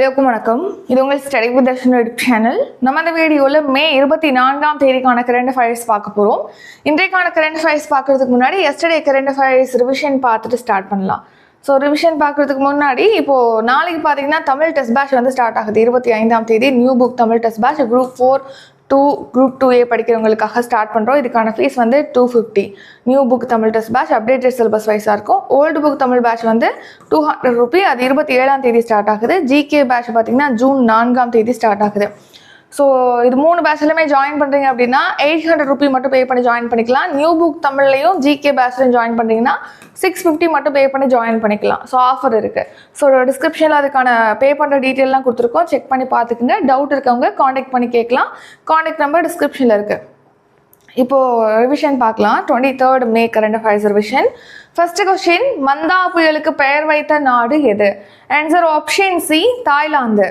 எல்லோருக்கும் வணக்கம். இது உங்கள் study with Darshan YouTube channel. நம்ம அந்த வீடியோவில் மே இருபத்தி நான்காம் தேதிக்கான கரண்ட் அஃபேர்ஸ் பார்க்க போகிறோம் இன்றைக்கான கரண்ட் அஃபேர்ஸ் பார்க்கறதுக்கு முன்னாடி எஸ்டர்டே கரண்ட் அஃபேர்ஸ் ரிவிஷன் பார்த்துட்டு ஸ்டார்ட் பண்ணலாம். ஸோ ரிவிஷன் பார்க்கறதுக்கு முன்னாடி இப்போது நாளைக்கு பார்த்தீங்கன்னா தமிழ் டெஸ்ட் பேட்ச் வந்து ஸ்டார்ட் ஆகுது. இருபத்தி ஐந்தாம் தேதி new book Tamil test batch group four to group two A படிக்கிறவங்களுக்காக start பண்ணுறோம் இதுக்கான ஃபீஸ் வந்து two fifty new book Tamil test batch updated syllabus வைஸாக இருக்கும். ஓல்டு புக் தமிழ் பேட்ச் வந்து டூ ஹண்ட்ரட் ருபி அது இருபத்தி ஏழாம் தேதி ஸ்டார்ட் ஆகுது. ஜிகே பேட்ச் பார்த்தீங்கன்னா ஜூன் நான்காம் தேதி ஸ்டார்ட் ஆகுது. ஸோ இது மூணு பேட்ச்லையுமே ஜாயின் பண்ணுறீங்க அப்படின்னா எயிட் ஹண்ட்ரட் ருபி மட்டும் பே பண்ணி ஜாயின் பண்ணிக்கலாம். நியூ புக் தமிழ்லையும் ஜிகே பேட்ச்லையும் ஜாயின் பண்ணுறீங்கன்னா சிக்ஸ் ஃபிஃப்டி மட்டும் பே பண்ணி ஜாயின் பண்ணிக்கலாம். ஸோ ஆஃபர் இருக்குது ஸோ டிஸ்கிரிப்ஷனில் அதுக்கான பே பண்ணுற டீட்டெயிலாம் கொடுத்துருக்கோம். செக் பண்ணி பார்த்துக்குங்க. டவுட் இருக்கவங்க காண்டாக்ட் பண்ணி கேட்கலாம். காண்டாக்ட் நம்பர் டிஸ்கிரிப்ஷனில் இருக்குது இப்போது ரிவிஷன் பார்க்கலாம். Twenty third May current affairs revision first question Montha புயலுக்கு பெயர் வைத்த நாடு எது? Answer option C Thailand.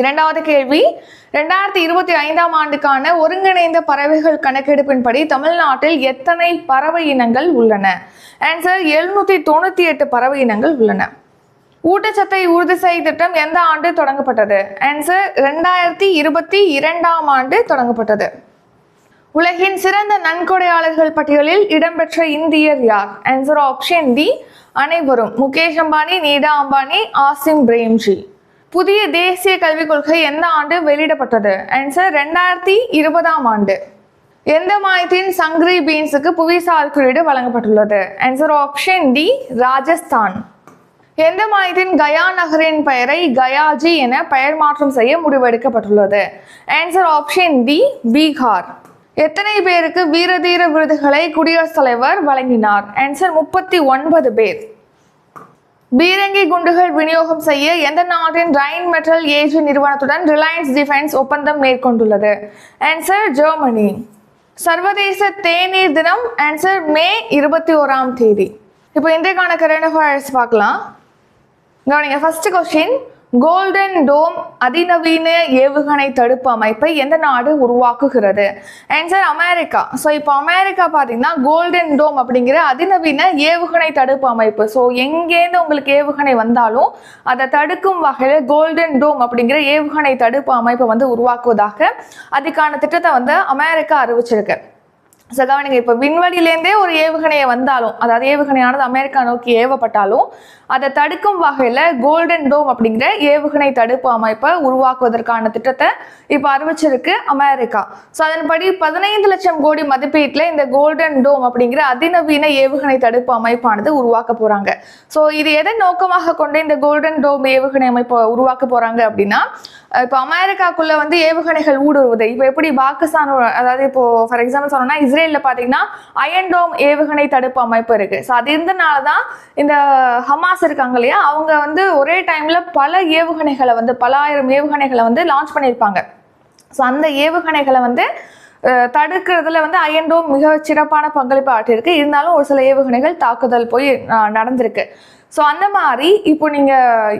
இரண்டாவது கேள்வி. ரெண்டாயிரத்தி இருபத்தி ஐந்தாம் ஆண்டுக்கான ஒருங்கிணைந்த பறவைகள் கணக்கெடுப்பின்படி தமிழ்நாட்டில் எத்தனை பறவை இனங்கள் உள்ளன? ஆன்சர் எழுநூத்தி தொண்ணூத்தி எட்டு பறவை இனங்கள் உள்ளன. ஊட்டச்சத்தை உறுதி செய் திட்டம் எந்த ஆண்டு தொடங்கப்பட்டது? ஆன்சர் ரெண்டாயிரத்தி இருபத்தி இரண்டாம் ஆண்டு தொடங்கப்பட்டது. உலகின் சிறந்த நன்கொடையாளர்கள் பட்டியலில் இடம்பெற்ற இந்தியர் யார்? ஆன்சர் ஆப்ஷன் டி அனைவரும். முகேஷ் அம்பானி நீடா அம்பானி ஆசிம் பிரேம்ஜி. புதிய தேசிய கல்விக் கொள்கை எந்த ஆண்டு வெளியிடப்பட்டது? ஆன்சர் ரெண்டாயிரத்தி இருபதாம் ஆண்டு. எந்த மாயத்தின் சங்கரி பீன்ஸுக்கு புவிசார் குறியீடு வழங்கப்பட்டுள்ளது? Answer option D Rajasthan. எந்த மாயத்தின் கயா நகரின் பெயரை கயாஜி என பெயர் மாற்றம் செய்ய முடிவெடுக்கப்பட்டுள்ளது? Answer option D Bihar. எத்தனை பேருக்கு வீரதீர விருதுகளை குடியரசுத் தலைவர் வழங்கினார்? ஆன்சர் முப்பத்தி ஒன்பது பேர். பீரங்கி குண்டுகள் விநியோகம் செய்ய எந்த நாட்டின் ரைன் மெட்டல் ஏஜி நிறுவனத்துடன் ரிலையன்ஸ் டிஃபென்ஸ் ஒப்பந்தம் மேற்கொண்டுள்ளது? ஆன்சர் ஜெர்மனி சர்வதேச தேநீர் தினம் ஆன்சர் மே இருபத்தி ஓராம் தேதி. இப்போ இன்றைக்கான கரண்ட் அஃபேர்ஸ் பார்க்கலாம். கவனிங்க ஃபர்ஸ்ட் கொஸ்டின் கோல்டன் டோம் அதிநவீன ஏவுகணை தடுப்பு அமைப்பை எந்த நாடு உருவாக்குகிறது? ஆன்சர் அமெரிக்கா ஸோ இப்போ அமெரிக்கா பார்த்தீங்கன்னா கோல்டன் டோம் அப்படிங்கிற அதிநவீன ஏவுகணை தடுப்பு அமைப்பு. ஸோ எங்கேருந்து உங்களுக்கு ஏவுகணை வந்தாலும் அதை தடுக்கும் வகையில் கோல்டன் டோம் அப்படிங்கிற ஏவுகணை தடுப்பு அமைப்பை வந்து உருவாக்குவதாக அதுக்கான திட்டத்தை வந்து அமெரிக்கா அறிவிச்சிருக்கு. ஸோ கவனிங்க இப்போ விண்வெளியிலேருந்தே ஒரு ஏவுகணையை வந்தாலும் அதாவது ஏவுகணையானது அமெரிக்கா நோக்கி ஏவப்பட்டாலும் அதை தடுக்கும் வகையில் கோல்டன் டோம் அப்படிங்கிற ஏவுகணை தடுப்பு அமைப்பை உருவாக்குவதற்கான திட்டத்தை இப்போ அறிவிச்சிருக்கு அமெரிக்கா. ஸோ அதன்படி பதினைந்து லட்சம் கோடி மதிப்பீட்டில் இந்த கோல்டன் டோம் அப்படிங்கிற அதிநவீன ஏவுகணை தடுப்பு அமைப்பானது உருவாக்க போகிறாங்க ஸோ இது எதை நோக்கமாக கொண்டு இந்த கோல்டன் டோம் ஏவுகணை அமைப்பை உருவாக்க போகிறாங்க அப்படின்னா இப்போ அமெரிக்காக்குள்ள வந்து ஏவுகணைகள் ஊடுருவுது. இப்போ எப்படி பாகிஸ்தான் அதாவது இப்போ ஃபார் எக்ஸாம்பிள் சொன்னோம்னா இஸ்ரேலில் பார்த்தீங்கன்னா அயன்டோம் ஏவுகணை தடுப்பு அமைப்பு இருக்கு. ஸோ அது இருந்தனால தான் இந்த ஹமாஸ் இருக்காங்க இல்லையா? அவங்க வந்து ஒரே டைம்ல பல ஏவுகணைகளை வந்து பல ஆயிரம் ஏவுகணைகளை வந்து லான்ச் பண்ணியிருப்பாங்க. ஸோ அந்த ஏவுகணைகளை வந்து தடுக்கிறதுல வந்து அயன்டோம் மிக சிறப்பான பங்களிப்பு ஆற்றியிருக்கு. இருந்தாலும் ஒரு சில ஏவுகணைகள் தாக்குதல் போய் நடந்திருக்கு. ஸோ அந்த மாதிரி இப்போ நீங்கள்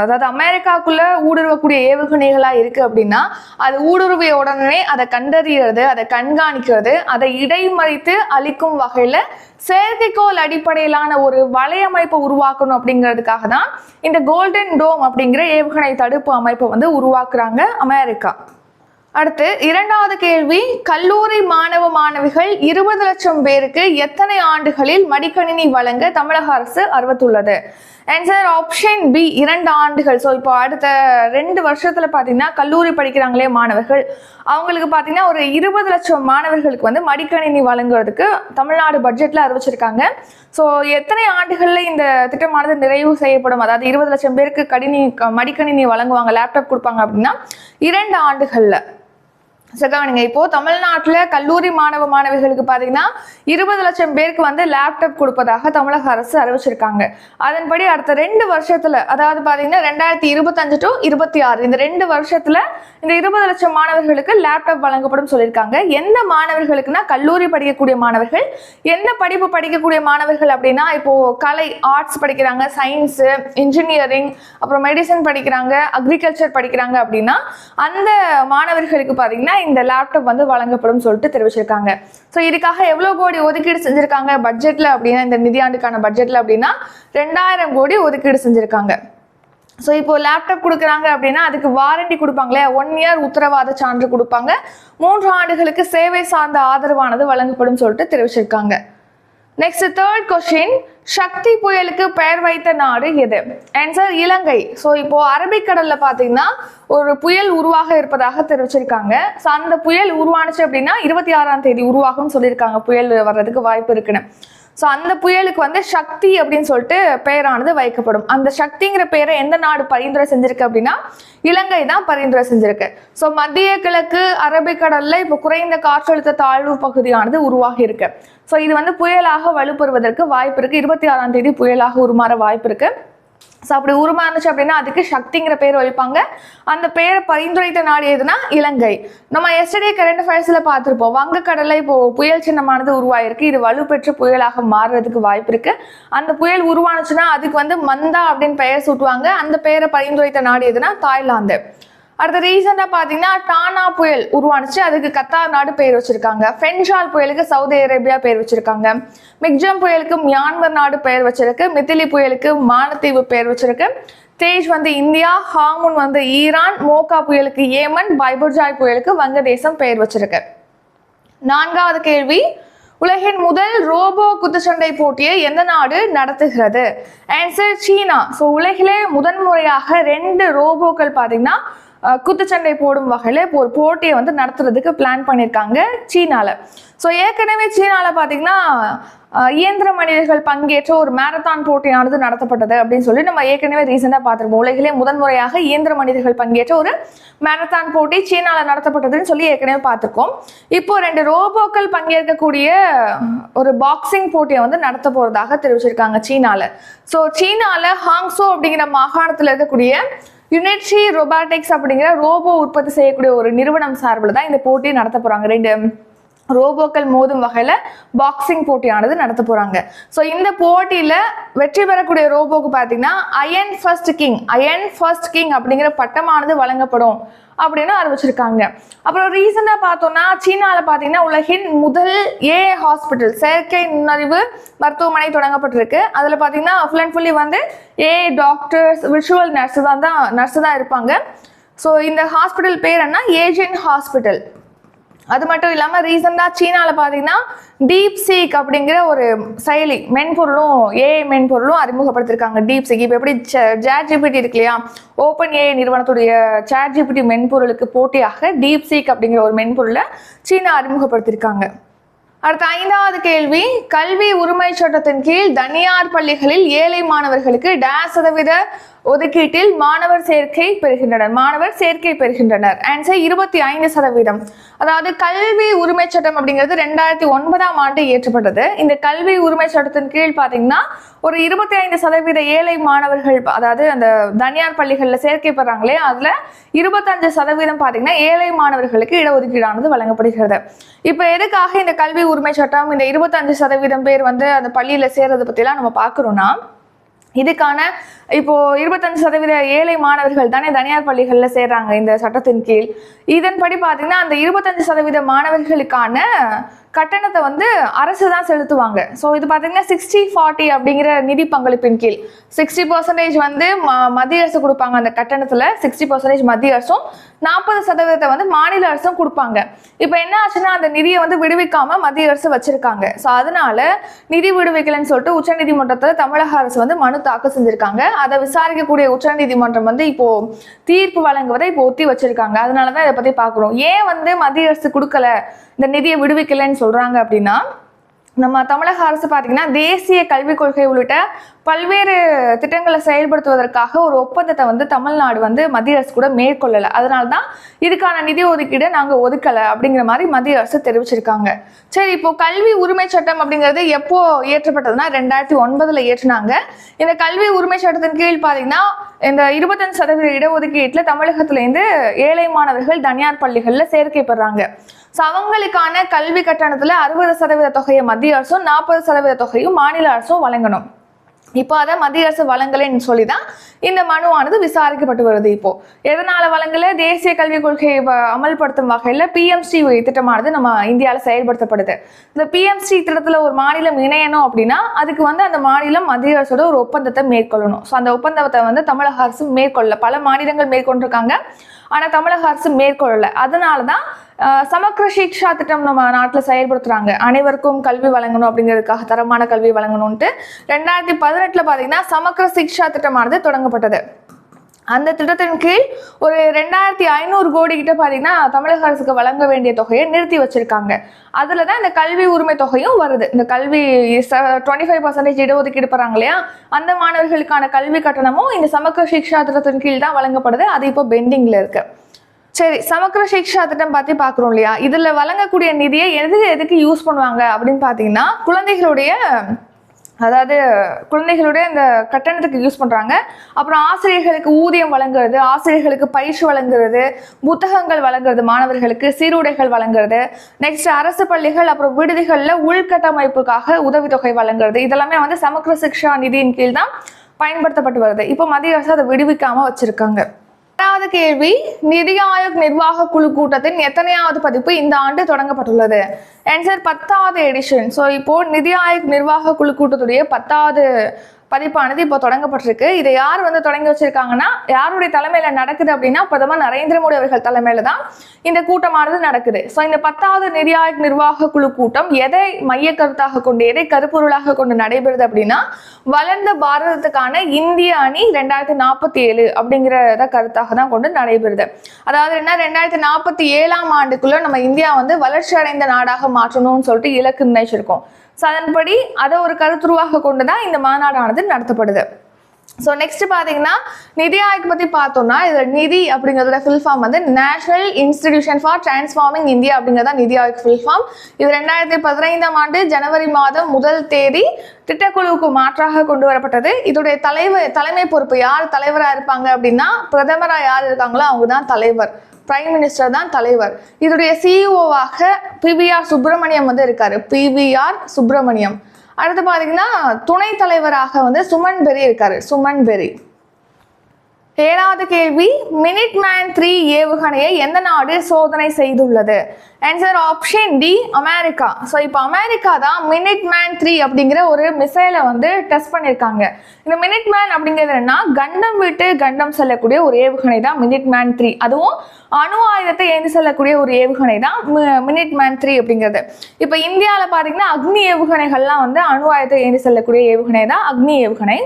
அதாவது அமெரிக்காக்குள்ளே ஊடுருவக்கூடிய ஏவுகணைகளாக இருக்குது அப்படின்னா அது ஊடுருவிய உடனே அதை கண்டறியறது அதை கண்காணிக்கிறது அதை இடைமறித்து அளிக்கும் வகையில் செயற்கைக்கோள் அடிப்படையிலான ஒரு வலையமைப்பை உருவாக்கணும் அப்படிங்கிறதுக்காக தான் இந்த கோல்டன் டோம் அப்படிங்கிற ஏவுகணை தடுப்பு அமைப்பை வந்து உருவாக்குறாங்க அமெரிக்கா. அடுத்து இரண்டாவது கேள்வி கல்லூரி மாணவ மாணவிகள் இருபது லட்சம் பேருக்கு எத்தனை ஆண்டுகளில் மடிக்கணினி வழங்க தமிழக அரசு அறிவித்துள்ளது ஆன்சர் ஆப்ஷன் பி இரண்டு ஆண்டுகள். ஸோ இப்போ அடுத்த ரெண்டு வருஷத்தில் பார்த்தீங்கன்னா கல்லூரி படிக்கிறாங்களே மாணவர்கள். அவங்களுக்கு பார்த்தீங்கன்னா ஒரு இருபது லட்சம் மாணவர்களுக்கு வந்து மடிக்கணினி வழங்குறதுக்கு தமிழ்நாடு பட்ஜெட்டில் அறிவிச்சிருக்காங்க. ஸோ எத்தனை ஆண்டுகளில் இந்த திட்டமானது நிறைவு செய்யப்படும்? அதாவது இருபது லட்சம் பேருக்கு கணினி மடிக்கணினி வழங்குவாங்க லேப்டாப் கொடுப்பாங்க அப்படின்னா இரண்டு ஆண்டுகளில். செகவனுங்க இப்போ தமிழ்நாட்டில் கல்லூரி மாணவ மாணவிகளுக்கு பார்த்தீங்கன்னா இருபது லட்சம் பேருக்கு வந்து லேப்டாப் கொடுப்பதாக தமிழக அரசு அறிவிச்சிருக்காங்க. அதன்படி அடுத்த ரெண்டு வருஷத்துல அதாவது பார்த்தீங்கன்னா ரெண்டாயிரத்தி இருபத்தஞ்சு டு இருபத்தி ஆறு இந்த ரெண்டு வருஷத்துல இந்த இருபது லட்சம் மாணவர்களுக்கு லேப்டாப் வழங்கப்படும் சொல்லியிருக்காங்க. எந்த மாணவர்களுக்குன்னா கல்லூரி படிக்கக்கூடிய மாணவர்கள் என்ன படிப்பு படிக்கக்கூடிய மாணவர்கள் அப்படின்னா இப்போ கலை ஆர்ட்ஸ் படிக்கிறாங்க சயின்ஸு இன்ஜினியரிங் அப்புறம் மெடிசன் படிக்கிறாங்க அக்ரிகல்ச்சர் படிக்கிறாங்க அப்படின்னா அந்த மாணவர்களுக்கு பார்த்தீங்கன்னா இந்த லேப்டாப் வந்து வழங்கப்படும் சொல்லிட்டு தெரிவிச்சிருக்காங்க. ஸோ இதுக்காக எவ்வளோ கோடி ஒதுக்கீடு செஞ்சிருக்காங்க பட்ஜெட்டில் அப்படின்னா இந்த நிதியாண்டுக்கான பட்ஜெட்டில் அப்படின்னா ரெண்டாயிரம் கோடி ஒதுக்கீடு செஞ்சுருக்காங்க. ஸோ இப்போ லேப்டாப் கொடுக்குறாங்க அப்படின்னா அதுக்கு வாரண்டி கொடுப்பாங்களே ஒன் இயர் உத்தரவாத சான்று கொடுப்பாங்க. மூன்று ஆண்டுகளுக்கு சேவை சார்ந்த ஆதரவானது வழங்கப்படும் சொல்லிட்டு தெரிவிச்சிருக்காங்க. நெக்ஸ்ட் தேர்ட் கொஸ்டின் சக்தி புயலுக்கு பெயர் வைத்த நாடு எது? ஆன்சர் இலங்கை. ஸோ இப்போ அரபிக்கடல்ல பார்த்தீங்கன்னா ஒரு புயல் உருவாக இருப்பதாக தெரிவிச்சிருக்காங்க. ஸோ அந்த புயல் உருவானுச்சு அப்படின்னா இருபத்தி ஆறாம் தேதி உருவாகும்னு சொல்லியிருக்காங்க. புயல் வர்றதுக்கு வாய்ப்பு இருக்குன்னு. ஸோ அந்த புயலுக்கு வந்து சக்தி அப்படின்னு சொல்லிட்டு பெயரானது வைக்கப்படும். அந்த சக்திங்கிற பெயரை எந்த நாடு பரிந்துரை செஞ்சிருக்கு அப்படின்னா இலங்கை தான் பரிந்துரை செஞ்சிருக்கு. ஸோ மத்திய கிழக்கு அரபிக்கடல்ல இப்போ குறைந்த காற்றழுத்த தாழ்வு பகுதியானது உருவாகி இருக்கு. ஸோ இது வந்து புயலாக வலுப்பெறுவதற்கு வாய்ப்பு இருக்கு. இருபத்தி ஆறாம் தேதி புயலாக உருமாற வாய்ப்பு இருக்கு. ஸோ அப்படி உருமாறுச்சு அப்படின்னா அதுக்கு சக்திங்கிற பேர் வைப்பாங்க. அந்த பேரை பரிந்துரைத்த நாடு எதுனா இலங்கை. நம்ம எஸ்டர்டே கரண்ட் அஃபேர்ஸில் பார்த்துருப்போம். வங்கக்கடலை இப்போ புயல் சின்னமானது உருவாயிருக்கு. இது வலுப்பெற்ற புயலாக மாறுறதுக்கு வாய்ப்பு இருக்கு. அந்த புயல் உருவானுச்சுன்னா அதுக்கு வந்து மந்தா அப்படின்னு பெயர் சூட்டுவாங்க. அந்த பெயரை பரிந்துரைத்த நாடு எதுனா தாய்லாந்து. அடுத்த ரீசெண்டாக பார்த்தீங்கன்னா டானா புயல் உருவானுச்சு. அதுக்கு கத்தார் நாடு பேர் வச்சிருக்காங்க. ஃபென்ஷால் புயலுக்கு சவுதி அரேபியா பேர் வச்சிருக்காங்க. மிக்ஜம் புயலுக்கு மியான்மர் நாடு பெயர் வச்சிருக்கு. மித்திலி புயலுக்கு மாலத்தீவு பெயர் வச்சிருக்கு. தேஜ் வந்து இந்தியா ஹாமுன் வந்து ஈரான் மோகா புயலுக்கு ஏமன் பைபர்ஜாய் புயலுக்கு வங்கதேசம் பெயர் வச்சிருக்கு. நான்காவது கேள்வி உலகின் முதல் ரோபோ குத்துச்சண்டை போட்டியை எந்த நாடு நடத்துகிறது? ஆன்சர் சீனா. ஸோ உலகிலே முதன்முறையாக ரெண்டு ரோபோக்கள் பார்த்தீங்கன்னா குத்துச்சண்டை போடும் வகையில் இப்போ ஒரு போட்டியை வந்து நடத்துறதுக்கு பிளான் பண்ணியிருக்காங்க சீனாவில் ஸோ ஏற்கனவே சீனாவில் பார்த்தீங்கன்னா இயந்திர மனிதர்கள் பங்கேற்ற ஒரு மேரத்தான் போட்டியானது நடத்தப்பட்டது அப்படின்னு சொல்லி நம்ம ஏற்கனவே ரீசெண்டாக பார்த்துருப்போம். உலகிலே முதன்முறையாக இயந்திர மனிதர்கள் பங்கேற்ற ஒரு மேரத்தான் போட்டி சீனாவில் நடத்தப்பட்டதுன்னு சொல்லி ஏற்கனவே பார்த்துருக்கோம். இப்போ ரெண்டு ரோபோக்கள் பங்கேற்கக்கூடிய ஒரு பாக்ஸிங் போட்டியை வந்து நடத்த போகிறதாக தெரிவிச்சிருக்காங்க சீனாவில் ஸோ சீனாவில் ஹாங்ஸோ அப்படிங்கிற மாகாணத்தில் இருக்கக்கூடிய யுனிட்ரி ரொபாட்டிக்ஸ் அப்படிங்கிற ரோபோ உற்பத்தி செய்யக்கூடிய ஒரு நிறுவனம் சார்பில் தான் இந்த போட்டி நடத்த போகிறாங்க ரெண்டு ரோபோக்கள் மோதும் வகையில் பாக்ஸிங் போட்டியானது நடத்த போகிறாங்க ஸோ இந்த போட்டியில் வெற்றி பெறக்கூடிய ரோபோக்கு பார்த்தீங்கன்னா iron first king iron first king அப்படிங்கிற பட்டமானது வழங்கப்படும். அப்படின்னு ஆரம்பிச்சிருக்காங்க அப்புறம் ரீசெண்டாக பார்த்தோம்னா சீனாவில் பார்த்தீங்கன்னா உலகின் முதல் ஏ ஹாஸ்பிட்டல் செயற்கை நுண்ணறிவு மருத்துவமனை தொடங்கப்பட்டிருக்கு. அதில் பார்த்தீங்கன்னா ஃபுல் அண்ட் ஃபுல்லி வந்து ஏ டாக்டர்ஸ் விஷுவல் நர்ஸு தான் தான் நர்ஸு தான் இருப்பாங்க. ஸோ இந்த ஹாஸ்பிட்டல் பேர் என்ன? ஏஜென்ட் ஹாஸ்பிட்டல் அது மட்டும் இல்லாமல் ரீசெண்டாக சீனாவில் பார்த்தீங்கன்னா டீப் சீக் அப்படிங்கிற ஒரு செயலி மென்பொருளும் ஏஐ மென்பொருளும் அறிமுகப்படுத்திருக்காங்க டீப் சீக் இப்போ எப்படி ஜேட் ஜிபிடி இருக்கு இல்லையா? ஓப்பன் ஏஐ நிறுவனத்துடைய சேட் ஜிபிடி மென்பொருளுக்கு போட்டியாக டீப் சீக் அப்படிங்கிற ஒரு மென்பொருளை சீனா அறிமுகப்படுத்தியிருக்காங்க அடுத்த ஐந்தாவது கேள்வி கல்வி உரிமை சட்டத்தின் கீழ் தனியார் பள்ளிகளில் ஏழை மாணவர்களுக்கு டேஸ் சதவீத ஒதுக்கீட்டில் மாணவர் சேர்க்கை பெறுகின்றனர். மாணவர் சேர்க்கை பெறுகின்றனர். ஆன்சர் இருபத்தி ஐந்து சதவீதம். அதாவது கல்வி உரிமை சட்டம் அப்படிங்கிறது ரெண்டாயிரத்தி ஒன்பதாம் ஆண்டு இயற்றப்பட்டது. இந்த கல்வி உரிமை சட்டத்தின் கீழ் பார்த்தீங்கன்னா ஒரு இருபத்தி ஐந்து சதவீத ஏழை மாணவர்கள் அதாவது அந்த தனியார் பள்ளிகளில் சேர்க்கை பெறாங்களே அதில் இருபத்தஞ்சு சதவீதம் பார்த்தீங்கன்னா ஏழை மாணவர்களுக்கு இடஒதுக்கீடானது வழங்கப்படுகிறது. இப்போ எதுக்காக இந்த கல்வி உரிமை சட்டம் இந்த இருபத்தஞ்சு சதவீதம் பேர் வந்து அந்த பள்ளியில் சேர்றது பற்றிலாம் நம்ம பார்க்குறோன்னா இதுக்கான இப்போ இருபத்தஞ்சு சதவீத ஏழை மாணவர்கள் தானே தனியார் பள்ளிகளில் சேர்றாங்க இந்த சட்டத்தின் கீழ். இதன்படி பார்த்தீங்கன்னா அந்த இருபத்தஞ்சு சதவீத மாணவர்களுக்கான கட்டணத்தை வந்து அரசு தான் செலுத்துவாங்க. ஸோ இது பார்த்தீங்கன்னா சிக்ஸ்டி ஃபார்ட்டி அப்படிங்கிற நிதி பங்களிப்பின் கீழ். சிக்ஸ்டி பர்சன்டேஜ் வந்து ம- மத்திய அரசு கொடுப்பாங்க அந்த கட்டணத்தில். சிக்ஸ்டி பர்சன்டேஜ் மத்திய அரசும் நாற்பது சதவீதத்தை வந்து மாநில அரசும் கொடுப்பாங்க. இப்போ என்ன ஆச்சுன்னா அந்த நிதியை வந்து விடுவிக்காம மத்திய அரசு வச்சிருக்காங்க. ஸோ அதனால நிதி விடுவிக்கலைன்னு சொல்லிட்டு உச்சநீதிமன்றத்தில் தமிழக அரசு வந்து மனு தாக்கல் செஞ்சிருக்காங்க. அதை விசாரிக்கக்கூடிய உச்சநீதிமன்றம் வந்து இப்போ தீர்ப்பு வழங்குவதை இப்போ ஒத்தி வச்சிருக்காங்க. அதனால தான் இதை பத்தி பார்க்குறோம். ஏன் வந்து மத்திய அரசு கொடுக்கல? இந்த நிதியை விடுவிக்கலைன்னு சொல்றாங்க அப்படின்னா நம்ம தமிழக அரசு பார்த்தீங்கன்னா தேசிய கல்விக் கொள்கை உள்ளிட்ட பல்வேறு திட்டங்களை செயல்படுத்துவதற்காக ஒரு ஒப்பந்தத்தை வந்து தமிழ்நாடு வந்து மத்திய அரசு கூட மேற்கொள்ளலை. அதனால தான் இதுக்கான நிதி ஒதுக்கீடை நாங்கள் ஒதுக்கலை அப்படிங்கிற மாதிரி மத்திய அரசு தெரிவிச்சிருக்காங்க. சரி இப்போ கல்வி உரிமை சட்டம் அப்படிங்கிறது எப்போ இயற்றப்பட்டதுன்னா ரெண்டாயிரத்தி ஒன்பதில் இயற்றினாங்க. இந்த கல்வி உரிமை சட்டத்தின் கீழ் பார்த்தீங்கன்னா இந்த இருபத்தஞ்சு சதவீத இடஒதுக்கீட்டில் தமிழகத்துலேருந்து ஏழை மாணவர்கள் தனியார் பள்ளிகளில் சேர்க்கை பெறாங்க. ஸோ அவங்களுக்கான கல்வி கட்டணத்தில் அறுபது சதவீத தொகையை மத்திய அரசும் நாற்பது சதவீத தொகையும் மாநில அரசும் வழங்கணும். இப்போ அதை மத்திய அரசு வழங்கலைன்னு சொல்லி தான் இந்த மனுவானது விசாரிக்கப்பட்டு வருது இப்போ. எதனால வழங்கல? தேசிய கல்விக் கொள்கையை வ- அமல்படுத்தும் வகையில் பிஎம்சி திட்டமானது நம்ம இந்தியாவில் செயல்படுத்தப்படுது. இந்த பிஎம்சி திட்டத்தில் ஒரு மாநிலம் இணையணும் அப்படின்னா அதுக்கு வந்து அந்த மாநிலம் மத்திய அரசோட ஒரு ஒப்பந்தத்தை மேற்கொள்ளணும். ஸோ அந்த ஒப்பந்தத்தை வந்து தமிழக அரசு மேற்கொள்ளல பல மாநிலங்கள் மேற்கொண்டிருக்காங்க. ஆனால் தமிழக அரசு மேற்கொள்ளலை. அதனால தான் சமக்கிர சிக்ஷா திட்டம் நம்ம நாட்டில் செயல்படுத்துகிறாங்க அனைவருக்கும் கல்வி வழங்கணும் அப்படிங்கிறதுக்காக தரமான கல்வி வழங்கணும்ன்ட்டு ரெண்டாயிரத்தி பதினெட்டில் பார்த்தீங்கன்னா சமக்கிர சிக்ஷா திட்டமானது தொடங்கப்பட்டது. அந்த திட்டத்தின் கீழ் ஒரு ரெண்டாயிரத்தி ஐநூறு கோடி கிட்ட பார்த்தீங்கன்னா தமிழக அரசுக்கு வழங்க வேண்டிய தொகையை நிறுத்தி வச்சிருக்காங்க. அதில் தான் இந்த கல்வி உரிமை தொகையும் வருது. இந்த கல்வி டுவெண்ட்டி ஃபைவ் பர்சன்டேஜ் இடஒதுக்கீடு போகிறாங்க இல்லையா? அந்த மாணவர்களுக்கான கல்வி கட்டணமும் இந்த சமக்க சிக்ஷா திட்டத்தின் கீழ் தான் வழங்கப்படுது. அது இப்போ பெண்டிங்கில் இருக்கு. சரி சமக்கர சிக்ஷா திட்டம் பற்றி பார்க்குறோம் இல்லையா? இதில் வழங்கக்கூடிய நிதியை எது எதுக்கு யூஸ் பண்ணுவாங்க அப்படின்னு பார்த்தீங்கன்னா குழந்தைகளுடைய அதாவது குழந்தைகளுடைய இந்த கட்டணத்துக்கு யூஸ் பண்ணுறாங்க அப்புறம் ஆசிரியர்களுக்கு ஊதியம் வழங்குறது ஆசிரியர்களுக்கு பயிற்சி வழங்குறது புத்தகங்கள் வழங்குறது மாணவர்களுக்கு சீருடைகள் வழங்குறது நெக்ஸ்ட் அரசு பள்ளிகள் அப்புறம் விடுதிகளில் உள்கட்டமைப்புக்காக உதவித்தொகை வழங்குறது. இதெல்லாமே வந்து சமக்கர சிக்ஷா நிதியின் கீழ் தான் பயன்படுத்தப்பட்டு வருது. இப்போ மத்திய அரசு அதை விடுவிக்காமல் வச்சுருக்காங்க. ஆறாவது கேள்வி நிதி ஆயோக் நிர்வாக குழு கூட்டத்தின் எத்தனையாவது பதிப்பு இந்த ஆண்டு தொடங்கப்பட்டுள்ளது? ஆன்சர் பத்தாவது எடிஷன் ஸோ இப்போ நிதி ஆயோக் நிர்வாக குழு கூட்டத்துடைய பத்தாவது பதிப்பானது இப்போ தொடங்கப்பட்டிருக்கு. இதை யார் வந்து தொடங்கி வச்சிருக்காங்கன்னா யாருடைய தலைமையில நடக்குது அப்படின்னா பிரதமர் நரேந்திர மோடி அவர்கள் தலைமையில தான் இந்த கூட்டமானது நடக்குது. ஸோ இந்த பத்தாவது நிதி ஆயோக் நிர்வாக குழு கூட்டம் எதை மைய கருத்தாக கொண்டு எதை கருப்பொருளாக கொண்டு நடைபெறுது அப்படின்னா வளர்ந்த பாரதத்துக்கான இந்திய அணி ரெண்டாயிரத்தி நாற்பத்தி ஏழு அப்படிங்கிறத கருத்தாக தான் கொண்டு நடைபெறுது. அதாவது என்ன? ரெண்டாயிரத்தி நாற்பத்தி ஏழாம் ஆண்டுக்குள்ள நம்ம இந்தியா வந்து வளர்ச்சி அடைந்த நாடாக மாற்றணும்னு சொல்லிட்டு இலக்கு நிர்ணயிச்சிருக்கோம். ஸோ அதன்படி அதை ஒரு கருத்துருவாக கொண்டு தான் இந்த மாநாடானது நடத்தப்படுது. ஸோ நெக்ஸ்ட் பார்த்தீங்கன்னா நிதி ஆயோக் பற்றி பார்த்தோம்னா இதில் நிதி அப்படிங்கிறதோட ஃபில் ஃபார்ம் வந்து national institution for transforming India அப்படிங்கிறதா நிதி ஆயோக் ஃபில் ஃபார்ம் இது ரெண்டாயிரத்தி பதினைந்தாம் ஆண்டு ஜனவரி மாதம் முதல் தேதி திட்டக்குழுவுக்கு மாற்றாக கொண்டு வரப்பட்டது. இதோடைய தலைவர் தலைமை பொறுப்பு யார் தலைவராக இருப்பாங்க அப்படின்னா பிரதமராக யார் இருக்காங்களோ அவங்க தான் தலைவர். பிரைம் மினிஸ்டர் தான் தலைவர். இதோடைய சிஇஓவாக பிவிஆர் சுப்பிரமணியம் வந்து இருக்காரு. பிவிஆர் சுப்பிரமணியம் அடுத்து பார்த்தீங்கன்னா துணைத் தலைவராக வந்து சுமன் பெரி இருக்காரு. சுமன் பெரி. ஏழாவது கேள்வி மினிட் மேன் த்ரீ ஏவுகணையை எந்த நாடு சோதனை செய்துள்ளது? Answer option D America so இப்போ அமெரிக்கா தான் மினிட் மேன் த்ரீ அப்படிங்கிற ஒரு மிசைலை வந்து டெஸ்ட் பண்ணியிருக்காங்க இந்த மினிட் மேன் அப்படிங்கிறது என்னன்னா கண்டம் விட்டு கண்டம் செல்லக்கூடிய ஒரு ஏவுகணை தான் மினிட் மேன் த்ரீ அதுவும் அணு ஆயுதத்தை ஏந்தி செல்லக்கூடிய ஒரு ஏவுகணை தான் மினிட் மேன் த்ரீ அப்படிங்கிறது. இப்போ இந்தியாவில் பார்த்தீங்கன்னா அக்னி ஏவுகணைகள்லாம் வந்து அணு ஆயுதத்தை ஏந்தி செல்லக்கூடிய ஏவுகணை தான் அக்னி ஏவுகணை.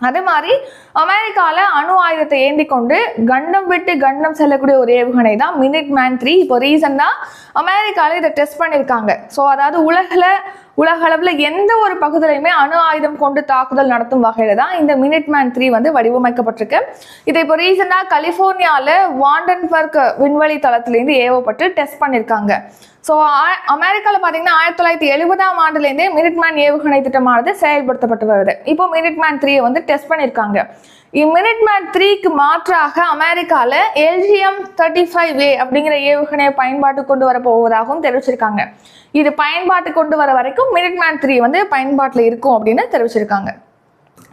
அதே மாதிரி அமெரிக்காவில் அணு ஆயுதத்தை ஏந்தி கொண்டு கண்டம் விட்டு கண்டம் செல்லக்கூடிய ஒரு ஏவுகணை தான் மினிட் மேன் த்ரீ. இப்போ ரீசெண்டாக அமெரிக்காவில் இதை டெஸ்ட் பண்ணியிருக்காங்க ஸோ அதாவது உலகில் உலக அளவில் எந்த ஒரு பகுதியிலையுமே அணு ஆயுதம் கொண்டு தாக்குதல் நடத்தும் வகையில் தான் இந்த மினிட் மேன் த்ரீ வந்து வடிவமைக்கப்பட்டிருக்கு. இதை இப்போ ரீசெண்டாக கலிஃபோர்னியாவில் வாண்டன்பர்க் விண்வெளி தளத்திலேருந்து ஏவப்பட்டு டெஸ்ட் பண்ணியிருக்காங்க ஸோ அமெரிக்காவில் பார்த்தீங்கன்னா ஆயிரத்தி தொள்ளாயிரத்தி எழுபதாம் ஆண்டுலேருந்தே மினிட் மேன் ஏவுகணை திட்டமானது செயல்படுத்தப்பட்டு வருது. இப்போ மினிட்மேன் த்ரீயை வந்து டெஸ்ட் பண்ணியிருக்காங்க மினிட் த்ரீக்கு மாற்றாக அமெரிக்காவில் எல்ஜிஎம் தேர்ட்டி ஃபைவ் ஏ அப்படிங்கிற ஏவுகணையை பயன்பாட்டு கொண்டு வர போவதாகவும் தெரிவிச்சிருக்காங்க. இது பயன்பாட்டு கொண்டு வர வரைக்கும் மினிட்மேன் த்ரீ வந்து பயன்பாட்டில் இருக்கும் அப்படின்னு தெரிவிச்சிருக்காங்க.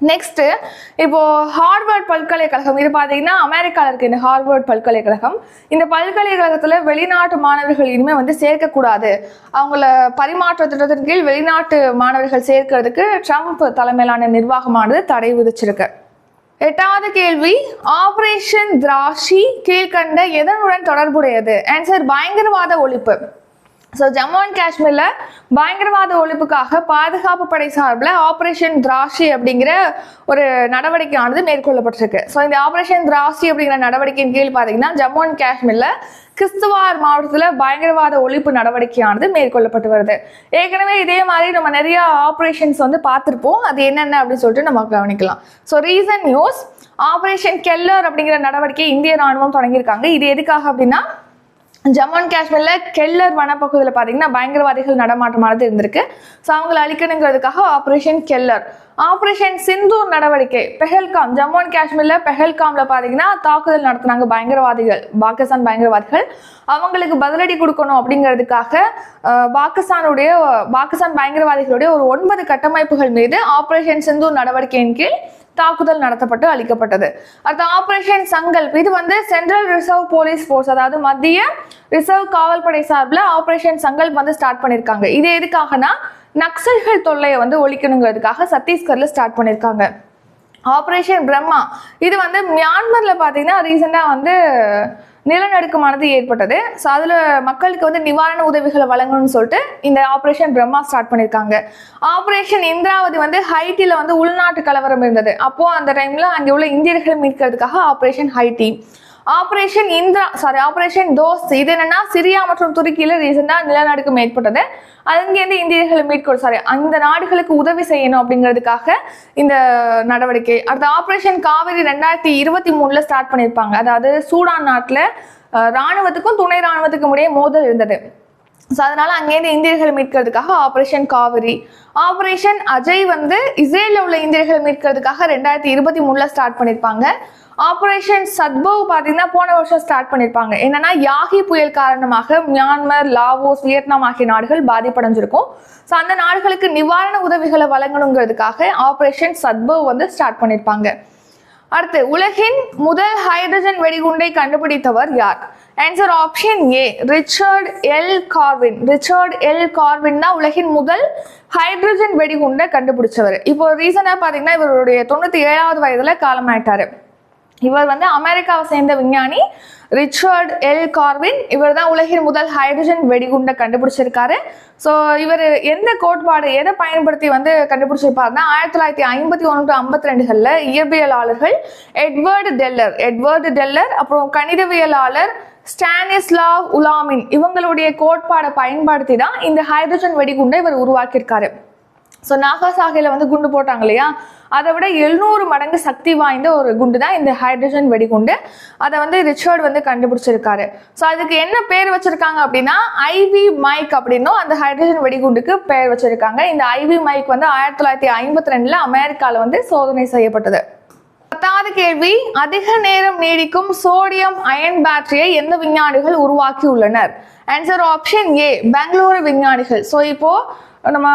நெக்ஸ்ட்டு இப்போது ஹார்வர்ட் பல்கலைக்கழகம். இது பார்த்தீங்கன்னா அமெரிக்காவில் இருக்குது இந்த ஹார்வர்ட் பல்கலைக்கழகம். இந்த பல்கலைக்கழகத்தில் வெளிநாட்டு மாணவர்கள் இனிமேல் வந்து சேர்க்கக்கூடாது. அவங்கள பரிமாற்ற திட்டத்தின் கீழ் வெளிநாட்டு மாணவர்கள் சேர்க்கிறதுக்கு ட்ரம்ப் தலைமையிலான நிர்வாகமானது தடை விதிச்சிருக்கு. எட்டாவது கேள்வி ஆபரேஷன் திராஷி கீழ்கண்ட எதனுடன் தொடர்புடையது? ஆன்சர் பயங்கரவாத ஒழிப்பு. ஸோ ஜம்மு அண்ட் காஷ்மீரில் பயங்கரவாத ஒழிப்புக்காக பாதுகாப்பு படை சார்பில் ஆப்ரேஷன் திராஷி அப்படிங்கிற ஒரு நடவடிக்கையானது மேற்கொள்ளப்பட்டிருக்கு. ஸோ இந்த ஆப்ரேஷன் திராஷி அப்படிங்கிற நடவடிக்கையின் கீழ் பார்த்தீங்கன்னா ஜம்மு அண்ட் காஷ்மீரில் கிறிஸ்துவார் மாவட்டத்தில் பயங்கரவாத ஒழிப்பு நடவடிக்கையானது மேற்கொள்ளப்பட்டு வருது. ஏற்கனவே இதே மாதிரி நம்ம நிறைய ஆப்ரேஷன்ஸ் வந்து பார்த்துருப்போம். அது என்னென்ன அப்படின்னு சொல்லிட்டு நம்ம கவனிக்கலாம். So recent news operation Keller அப்படிங்கிற நடவடிக்கை இந்திய ராணுவம் தொடங்கியிருக்காங்க. இது எதுக்காக அப்படின்னா ஜம்மு அண்ட் காஷ்மீரில் கெல்லர் வனப்பகுதியில் பார்த்தீங்கன்னா பயங்கரவாதிகள் நடமாட்டமானது இருந்திருக்கு. ஸோ அவங்களை அழிக்கணுங்கிறதுக்காக ஆப்ரேஷன் கெல்லர் ஆப்ரேஷன் சிந்தூர் நடவடிக்கை பெஹல்காம் ஜம்மு அண்ட் காஷ்மீரில் பெஹல்காமில் பார்த்தீங்கன்னா தாக்குதல் நடத்தினாங்க பயங்கரவாதிகள் பாகிஸ்தான் பயங்கரவாதிகள். அவங்களுக்கு பதிலடி கொடுக்கணும் அப்படிங்கிறதுக்காக பாகிஸ்தானுடைய பாகிஸ்தான் பயங்கரவாதிகளுடைய ஒரு ஒன்பது கட்டமைப்புகள் மீது ஆப்ரேஷன் சிந்தூர் நடவடிக்கையின் கீழ் தாக்குதல் நடத்தப்பட்டு அளிக்கப்பட்டது அடுத்த ஆபரேஷன் சங்கல்ப் இது வந்து சென்ட்ரல் ரிசர்வ் போலீஸ் ஃபோர்ஸ் அதாவது மத்திய ரிசர்வ் காவல்படை சார்பில் ஆபரேஷன் சங்கல்ப் வந்து ஸ்டார்ட் பண்ணியிருக்காங்க இது எதுக்காகனா நக்சல்கள் தொல்லையை வந்து ஒழிக்கணுங்கிறதுக்காக சத்தீஸ்கர்ல ஸ்டார்ட் பண்ணியிருக்காங்க ஆப்ரேஷன் பிரம்மா இது வந்து மியான்மர்ல பார்த்தீங்கன்னா ரீசெண்டாக வந்து நிலநடுக்கமானது ஏற்பட்டது. ஸோ அதில் மக்களுக்கு வந்து நிவாரண உதவிகளை வழங்கணும்னு சொல்லிட்டு இந்த ஆப்ரேஷன் பிரம்மா ஸ்டார்ட் பண்ணியிருக்காங்க ஆப்ரேஷன் இந்திராவதி வந்து ஹைட்டியில் வந்து உள்நாட்டு கலவரம் இருந்தது. அப்போது அந்த டைமில் அங்கே உள்ள இந்தியர்களை மீட்கிறதுக்காக operation Haiti. Operation Indra sorry operation Dost இது என்னன்னா சிரியா மற்றும் துருக்கியில ரீசெண்டா நிலநடுக்கம் ஏற்பட்டது அங்கேருந்து இந்தியர்களை மீட்கொள் சாரி அந்த நாடுகளுக்கு உதவி செய்யணும் அப்படிங்கிறதுக்காக இந்த நடவடிக்கை. அடுத்த ஆப்ரேஷன் காவிரி ரெண்டாயிரத்தி இருபத்தி மூணுல ஸ்டார்ட் பண்ணியிருப்பாங்க அதாவது சூடான் நாட்டுல ராணுவத்துக்கும் துணை ராணுவத்துக்கும் இடையே மோதல் இருந்தது. ஸோ அதனால் அங்கேருந்து இந்தியர்களை மீட்கிறதுக்காக ஆப்ரேஷன் காவிரி ஆப்ரேஷன் அஜய் வந்து இஸ்ரேலில் உள்ள இந்தியர்களை மீட்கிறதுக்காக ரெண்டாயிரத்தி இருபத்தி மூணில் ஸ்டார்ட் பண்ணியிருப்பாங்க ஆப்ரேஷன் சத்பவ் பார்த்தீங்கன்னா போன வருஷம் ஸ்டார்ட் பண்ணியிருப்பாங்க என்னன்னா யாகி புயல் காரணமாக மியான்மர் லாவோஸ் வியட்நாம் ஆகிய நாடுகள் பாதிப்படைஞ்சிருக்கும். ஸோ அந்த நாடுகளுக்கு நிவாரண உதவிகளை வழங்கணுங்கிறதுக்காக ஆப்ரேஷன் சத்பவ் வந்து ஸ்டார்ட் பண்ணியிருப்பாங்க அடுத்து உலகின் முதல் ஹைட்ரஜன் வெடிகுண்டை கண்டுபிடித்தவர் யார்? Answer option A Richard L Garwin Richard L Garwin தான் உலகின் முதல் ஹைட்ரஜன் வெடிகுண்டை கண்டுபிடிச்சவர். இப்போ ரீசனாக பார்த்தீங்கன்னா இவருடைய தொண்ணூற்றி ஏழாவது வயதில் காலமாயிட்டார். இவர் வந்து அமெரிக்காவை சேர்ந்த விஞ்ஞானி ரிச்சர்ட் எல் கார்வின் இவர் தான் உலகின் முதல் ஹைட்ரஜன் வெடிகுண்டை கண்டுபிடிச்சிருக்காரு. ஸோ இவர் எந்த கோட்பாடு எதை பயன்படுத்தி வந்து கண்டுபிடிச்சிருப்பாருன்னா ஆயிரத்தி தொள்ளாயிரத்தி ஐம்பத்தி ஒன்று டு ஐம்பத்தி ரெண்டுகளில் இயற்பியலாளர்கள் எட்வர்டு டெல்லர் எட்வர்டு டெல்லர் அப்புறம் கணிதவியலாளர் ஸ்டானிஸ்லாவ் உலாமின் இவங்களுடைய கோட்பாடை பயன்படுத்தி தான் இந்த ஹைட்ரஜன் வெடிகுண்டை இவர் உருவாக்கியிருக்காரு. ஸோ நாகாசாகையில் வந்து குண்டு போட்டாங்க இல்லையா? அதை விட எழுநூறு மடங்கு சக்தி வாய்ந்த ஒரு குண்டு தான் இந்த ஹைட்ரஜன் வெடிகுண்டு. அதை வந்து ரிச்சர்ட் வந்து கண்டுபிடிச்சிருக்காரு. ஸோ அதுக்கு என்ன பேர் வச்சிருக்காங்க அப்படின்னா ஐவி மைக் அப்படின்னும் அந்த ஹைட்ரஜன் வெடிகுண்டுக்கு பேர் வச்சிருக்காங்க. இந்த ஐவி மைக் வந்து ஆயிரத்தி தொள்ளாயிரத்தி ஐம்பத்தி ரெண்டில் அமெரிக்காவில் வந்து சோதனை செய்யப்பட்டது. பத்தாவது கேள்வி அதிக நேரம் நீடிக்கும் சோடியம் அயன் பேட்டரியை எந்த விஞ்ஞானிகள் உருவாக்கி உள்ளனர் ஆன்சர் ஆப்ஷன் ஏ பெங்களூரு விஞ்ஞானிகள். ஸோ இப்போ நம்ம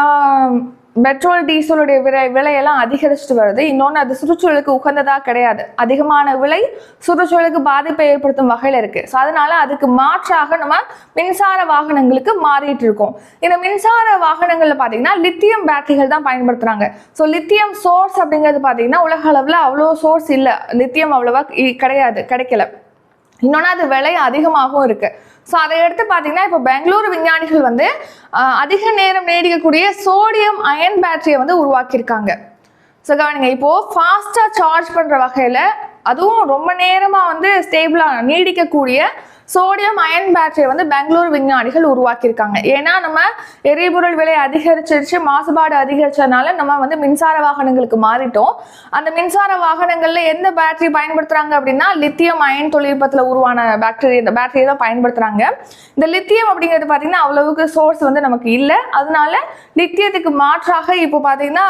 பெட்ரோல் டீசலுடைய விலை விலையெல்லாம் அதிகரிச்சுட்டு வருது. இன்னொன்று அது சுற்றுச்சூழலுக்கு உகந்ததாக கிடையாது. அதிகமான விலை சுற்றுச்சூழலுக்கு பாதிப்பை ஏற்படுத்தும் வகையில் இருக்குது ஸோ அதனால அதுக்கு மாற்றாக நம்ம மின்சார வாகனங்களுக்கு மாறிட்டு இருக்கோம். இந்த மின்சார வாகனங்களில் பார்த்தீங்கன்னா லித்தியம் பேட்டரிகள் தான் பயன்படுத்துகிறாங்க ஸோ லித்தியம் சோர்ஸ் அப்படிங்கிறது பார்த்தீங்கன்னா உலக அளவில் அவ்வளோ சோர்ஸ் இல்லை. லித்தியம் அவ்வளோவா கிடையாது கிடைக்கல. இன்னொன்று அது விலை அதிகமாகவும் இருக்குது ஸோ அதை எடுத்து பார்த்தீங்கன்னா இப்போ பெங்களூரு விஞ்ஞானிகள் வந்து அதிக நேரம் நீடிக்கக்கூடிய சோடியம் அயன் பேட்டரியை வந்து உருவாக்கியிருக்காங்க. ஸோ கவனிங்க இப்போது ஃபாஸ்ட்டாக சார்ஜ் பண்ணுற வகையில் அதுவும் ரொம்ப நேரமாக வந்து ஸ்டேபிளாக நீடிக்கக்கூடிய சோடியம் அயன் பேட்டரியை வந்து பெங்களூர் விஞ்ஞானிகள் உருவாக்கியிருக்காங்க. ஏன்னா நம்ம எரிபொருள் விலை அதிகரிச்சிருச்சு மாசுபாடு அதிகரிச்சதுனால நம்ம வந்து மின்சார வாகனங்களுக்கு மாறிட்டோம். அந்த மின்சார வாகனங்கள்ல எந்த பேட்டரி பயன்படுத்துறாங்க அப்படின்னா லித்தியம் அயன் தொழில்நுட்பத்தில் உருவான பேட்டரி இந்த பேட்டரியை தான் பயன்படுத்துறாங்க. இந்த லித்தியம் அப்படிங்கிறது பார்த்தீங்கன்னா அவ்வளவுக்கு சோர்ஸ் வந்து நமக்கு இல்லை. அதனால லித்தியத்துக்கு மாற்றாக இப்போ பார்த்தீங்கன்னா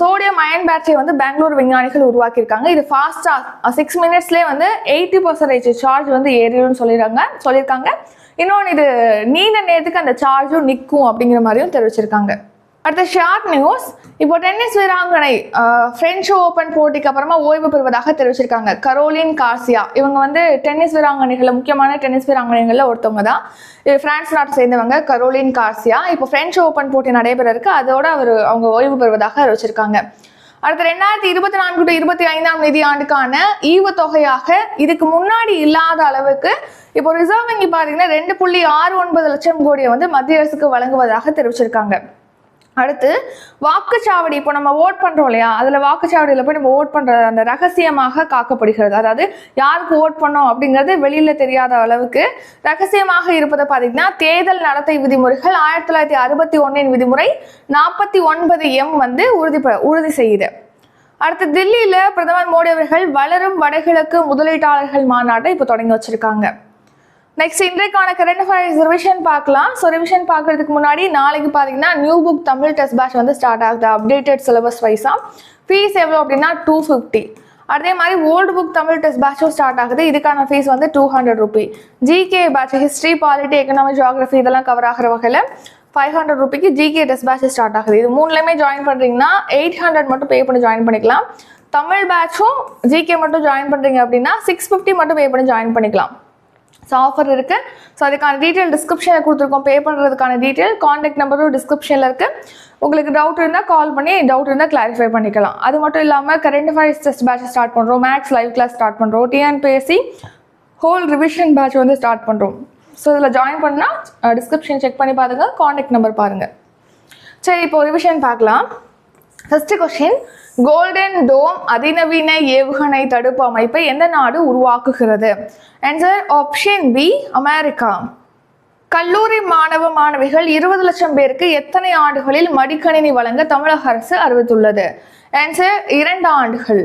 சோடியம் அயன் பேட்டரி வந்து பெங்களூர் விஞ்ஞானிகள் உருவாக்கியிருக்காங்க. இது ஃபாஸ்ட்டாக சிக்ஸ் மினிட்ஸ்லேயே வந்து எயிட்டி பர்சன்டேஜ் சார்ஜ் வந்து ஏறிடும்னு சொல்லிடுறாங்க சொல்லியிருக்காங்க. இன்னொன்று இது நீண்ட நேரத்துக்கு அந்த சார்ஜும் நிற்கும் அப்படிங்கிற மாதிரியும் தெரிவிச்சிருக்காங்க. அடுத்த ஷார்ட் நியூஸ் இப்போ டென்னிஸ் வீராங்கனை அஹ், பிரெஞ்சு ஓபன் போட்டிக்கு அப்புறமா ஓய்வு பெறுவதாக தெரிவிச்சிருக்காங்க. Caroline Garcia. இவங்க வந்து டென்னிஸ் வீராங்கனைகள் முக்கியமான டென்னிஸ் வீராங்கனைகளில் ஒருத்தவங்க தான். இது பிரான்ஸ் நாட்டை சேர்ந்தவங்க கரோலின் கார்சியா. இப்போ பிரெஞ்சு ஓபன் போட்டி நடைபெற இருக்கு அதோட அவர் அவங்க ஓய்வு பெறுவதாக அறிவிச்சிருக்காங்க. அடுத்த ரெண்டாயிரத்தி இருபத்தி நான்கு டு இருபத்தி ஐந்தாம் நிதியாண்டுக்கான ஈவுத்தொகையாக இதுக்கு முன்னாடி இல்லாத அளவுக்கு இப்போ ரிசர்வ் வங்கி பார்த்தீங்கன்னா ரெண்டு புள்ளி ஆறு ஒன்பது லட்சம் கோடியை வந்து மத்திய அரசுக்கு வழங்குவதாக தெரிவிச்சிருக்காங்க. அடுத்து வாக்குச்சாவடி இப்போ நம்ம ஓட் பண்ணுறோம் இல்லையா? அதில் வாக்குச்சாவடியில் போய் நம்ம ஓட் பண்ணுறது அந்த ரகசியமாக காக்கப்படுகிறது. அதாவது யாருக்கு ஓட் பண்ணோம் அப்படிங்கிறது வெளியில் தெரியாத அளவுக்கு ரகசியமாக இருப்பதை பார்த்தீங்கன்னா தேர்தல் நடத்தை விதிமுறைகள் ஆயிரத்தி தொள்ளாயிரத்தி அறுபத்தி ஒன்றின் விதிமுறை நாற்பத்தி ஒன்பது எம் வந்து உறுதி உறுதி செய்யுது. அடுத்து தில்லியில் பிரதமர் மோடி அவர்கள் வளரும் வடகிழக்கு முதலீட்டாளர்கள் மாநாட்டை இப்போ தொடங்கி வச்சிருக்காங்க. நெக்ஸ்ட் இன்றைக்கான கரண்ட் அஃபேர்ஸ் ரிவிஷன் பார்க்கலாம். ஸோ ரிவிஷன் பார்க்கறதுக்கு முன்னாடி நாளைக்கு பார்த்தீங்கன்னா new book Tamil test batch வந்து ஸ்டார்ட் ஆகுது. அப்டேட்டட் சிலபஸ் வைஸாக ஃபீஸ் எவ்வளோ அப்படின்னா டூ ஃபிஃப்டி அதே மாதிரி ஓல்டு புக் தமிழ் டெஸ்ட் பேட்சும் ஸ்டார்ட் ஆகுது. இதுக்கான ஃபீஸ் வந்து two hundred rupee GK batch history polity economy geography இதெல்லாம் கவர் ஆகிற வகையில் ஃபைவ் ஹண்ட்ரட் ருபிக்கு ஜிகே டெஸ்ட் பேட்ச் ஸ்டார்ட் ஆகுது. இது மூணுலேயுமே ஜாயின் பண்ணுறீங்கன்னா எயிட் ஹண்ட்ரட் மட்டும் பே பண்ணி ஜாயின் பண்ணிக்கலாம். தமிழ் பேட்சும் ஜிகே மட்டும் ஜாயின் பண்ணுறீங்க அப்படின்னா சிக்ஸ் ஃபிஃப்டி மட்டும் பே பண்ணி ஜாயின் பண்ணிக்கலாம். ஸோ ஆஃபர் இருக்குது ஸோ அதுக்கான டீட்டெயில் டிஸ்கிரிப்ஷனில் கொடுத்துருக்கோம். பே பண்ணுறதுக்கான டீட்டெயில் காண்டாக்ட் நம்பரும் டிஸ்கிரிப்ஷனில் இருக்குது உங்களுக்கு டவுட் இருந்தால் கால் பண்ணி டவுட் இருந்தால் கிளாரிஃபை பண்ணிக்கலாம். அது மட்டும் இல்லாமல் current affairs test batch start பண்ணுறோம் மேக்ஸ் லைவ் கிளாஸ் ஸ்டார்ட் பண்ணுறோம் டிஎன்பிஎஸ்சி ஹோல் ரிவிஷன் பேட்ச் வந்து ஸ்டார்ட் பண்ணுறோம் ஸோ இதில் ஜாயின் பண்ணால் டிஸ்கிரிப்ஷன் செக் பண்ணி பாருங்கள் காண்டாக்ட் நம்பர் பாருங்கள் சரி இப்போ ரிவிஷன் பார்க்கலாம். ஃபஸ்ட்டு கொஷின் கோல்டன் டோம் அதிநவீன ஏவுகணை தடுப்பு அமைப்பை எந்த நாடு உருவாக்குகிறது? ஆன்சர் ஆப்ஷன் பி அமெரிக்கா கல்லூரி மாணவ மாணவிகள் இருபது லட்சம் பேருக்கு எத்தனை ஆண்டுகளில் மடிக்கணினி வழங்க தமிழக அரசு அறிவித்துள்ளது? ஆன்சர் இரண்டு ஆண்டுகள்.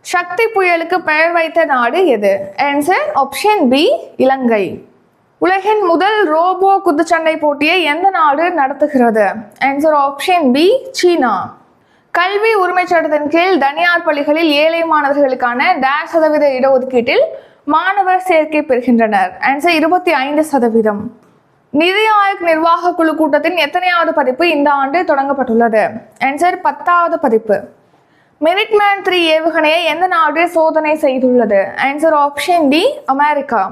சக்தி புயலுக்கு பெயர் வைத்த நாடு எது? Answer option B Ilangai. உலகின் முதல் ரோபோ குத்துச்சண்டை போட்டியை எந்த நாடு நடத்துகிறது? ஆன்சர் ஆப்ஷன் பி சீனா. கல்வி உரிமை சட்டத்தின் கீழ் தனியார் பள்ளிகளில் ஏழை மாணவர்களுக்கான டேஷ் சதவீத இடஒதுக்கீட்டில் மாணவர் சேர்க்கை பெறுகின்றனர். ஆன்சர் இருபத்தி ஐந்து சதவீதம். நிதி ஆயோக் நிர்வாக குழு கூட்டத்தின் எத்தனையாவது பதிப்பு இந்த ஆண்டு தொடங்கப்பட்டுள்ளது? ஆன்சர் பத்தாவது பதிப்பு. மெரிட்மேன் த்ரீ ஏவுகணையை எந்த நாடு சோதனை செய்துள்ளது? Answer option D America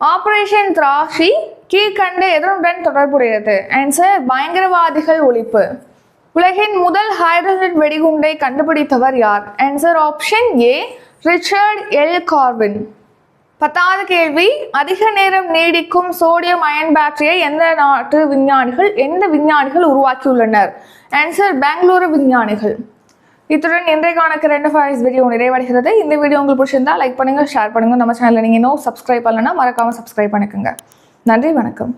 operation திராஷி கீழ்கண்ட எதனுடன் தொடர்புடையது. ஆன்சர் பயங்கரவாதிகள் ஒழிப்பு. உலகின் முதல் ஹைட்ரஜன் வெடிகுண்டை கண்டுபிடித்தவர் யார்? Answer option A Richard L Garwin பத்தாவது கேள்வி அதிக நேரம் நீடிக்கும் சோடியம் அயன் பேட்டரியை எந்த நாட்டு விஞ்ஞானிகள் எந்த விஞ்ஞானிகள் உருவாக்கியுள்ளனர்? ஆன்சர் பெங்களூரு விஞ்ஞானிகள். இத்துடன் இன்றைக்கான ரெண்டு ஃபைஸ் வீடியோ நிறைவடைகிறது. இந்த வீடியோ உங்களுக்கு பிடிச்சிருந்தா லைக் பண்ணுங்கள் ஷேர் பண்ணுங்க. நம்ம சேனலில் நீங்கள் இன்னும் சப்ஸ்கிரைப் பண்ணலன்னா மறக்காமல் சப்ஸ்கிரைப் பண்ணிக்கோங்க. நன்றி வணக்கம்.